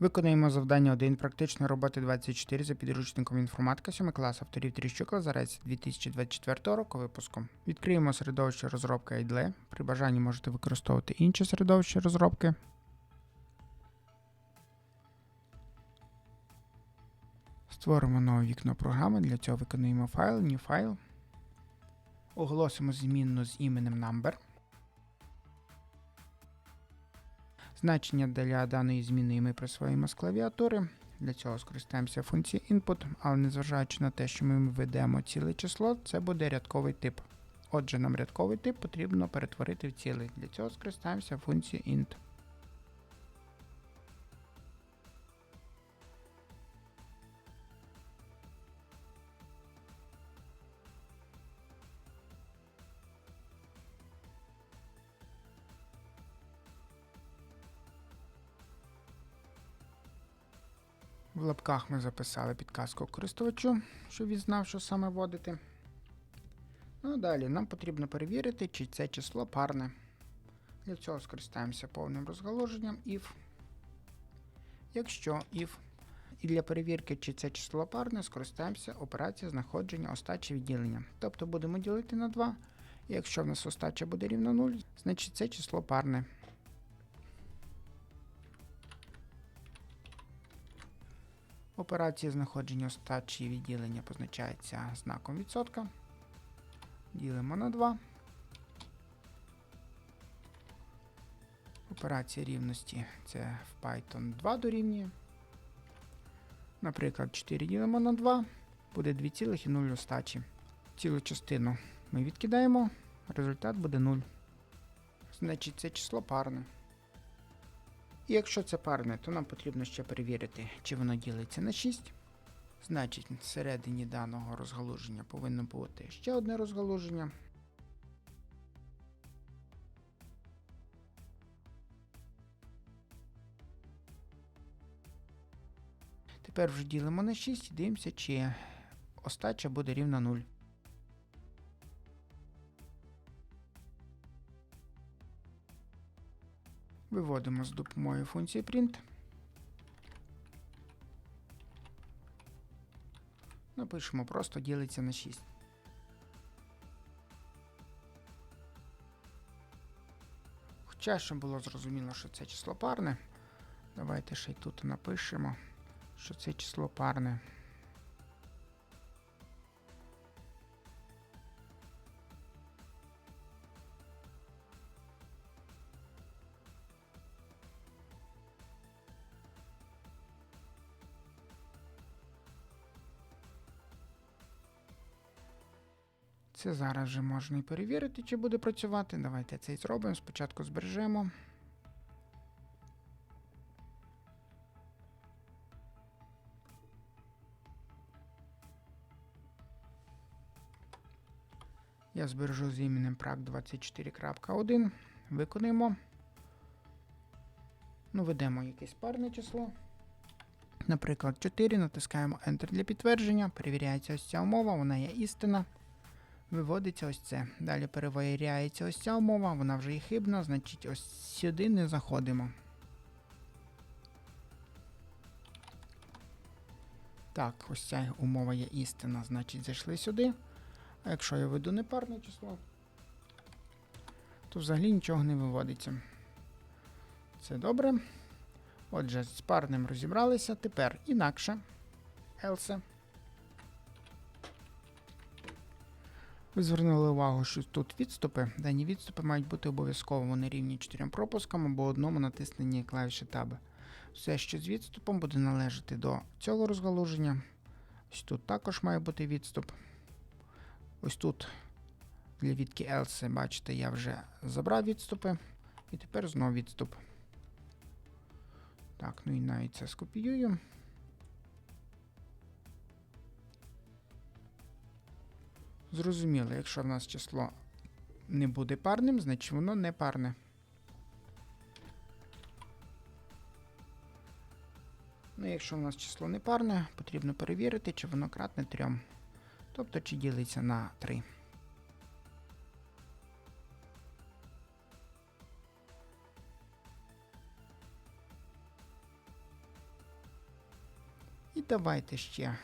Виконуємо завдання 1 практичної роботи 24 за підручником інформатика 7 клас авторів Тріщук Лазарець 2024 року випуску. Відкриємо середовище розробки IDLE. При бажанні можете використовувати інші середовища розробки. Створимо нове вікно програми. Для цього виконуємо файл, new файл. Оголосимо змінну з іменем number. Значення для даної зміни ми присвоїмо з клавіатури. Для цього скористаємося функцією input, але незважаючи на те, що ми введемо ціле число, це буде рядковий тип. Отже, нам рядковий тип потрібно перетворити в цілий. Для цього скористаємося функцією int. В лапках ми записали підказку користувачу, щоб він знав, що саме вводити. Ну а далі нам потрібно перевірити, чи це число парне. Для цього скористаємося повним розгалуженням if. Якщо if. І для перевірки, чи це число парне, скористаємося операцією знаходження остачі відділення. Тобто будемо ділити на 2. І якщо в нас остача буде рівна 0, значить це число парне. Операція знаходження остачі відділення позначається знаком відсотка. Ділимо на 2. Операція рівності це в Python 2 дорівнює. Наприклад, 4 ділимо на 2, буде 2,0 остачі. Цілу частину ми відкидаємо, результат буде 0. Значить, це число парне. І якщо це парне, то нам потрібно ще перевірити, чи воно ділиться на 6. Значить, всередині даного розгалуження повинно бути ще одне розгалуження. Тепер вже ділимо на 6 і дивимося, чи остача буде рівна 0. Виводимо з допомогою функції print. Напишемо просто ділиться на 6. Хоча, щоб було зрозуміло, що це число парне, давайте ще й тут напишемо, що це число парне. Це зараз вже можна і перевірити, чи буде працювати. Давайте це і зробимо. Спочатку збережемо. Я збережу з іменем prac24.1. Виконуємо. Ну, ведемо якесь парне число. Наприклад, 4. Натискаємо Enter для підтвердження. Перевіряється ось ця умова, вона є істина. Виводиться ось це. Далі перевіряється ось ця умова, вона вже є хибна, значить ось сюди не заходимо. Так, ось ця умова є істина, значить зайшли сюди. А якщо я веду непарне число, то взагалі нічого не виводиться. Це добре. Отже, з парним розібралися. Тепер інакше. Else. Ви звернули увагу, що тут відступи. Дані відступи мають бути обов'язково вони рівні 4 пропускам або одному натисненні клавіші таби. Все, що з відступом, буде належати до цього розгалуження. Ось тут також має бути відступ. Ось тут для відки else, бачите, я вже забрав відступи. І тепер знову відступ. Так, ну і навіть це скопіюю. Зрозуміло, якщо в нас число не буде парним, значить воно не парне. Ну, якщо в нас число не парне, потрібно перевірити, чи воно кратне 3. Тобто, чи ділиться на 3. І давайте ще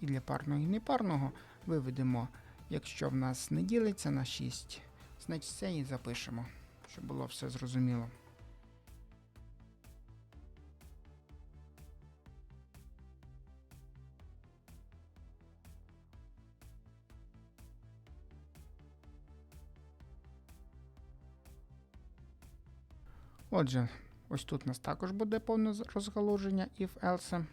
і для парного, і непарного виведемо, якщо в нас не ділиться на 6, значить це і запишемо, щоб було все зрозуміло. Отже, ось тут у нас також буде повне розгалуження if else.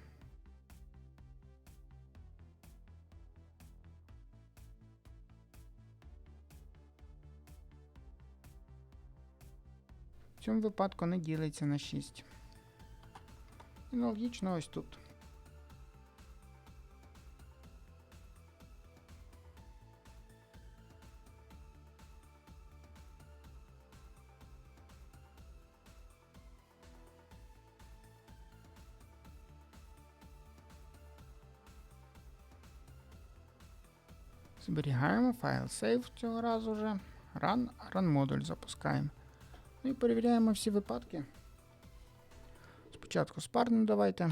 Цьому випадку не ділиться на 6. Аналогічно ось тут. Зберігаємо файл save цього разу вже. Run, run модуль запускаємо. Ну і перевіряємо всі випадки. Спочатку спарну давайте.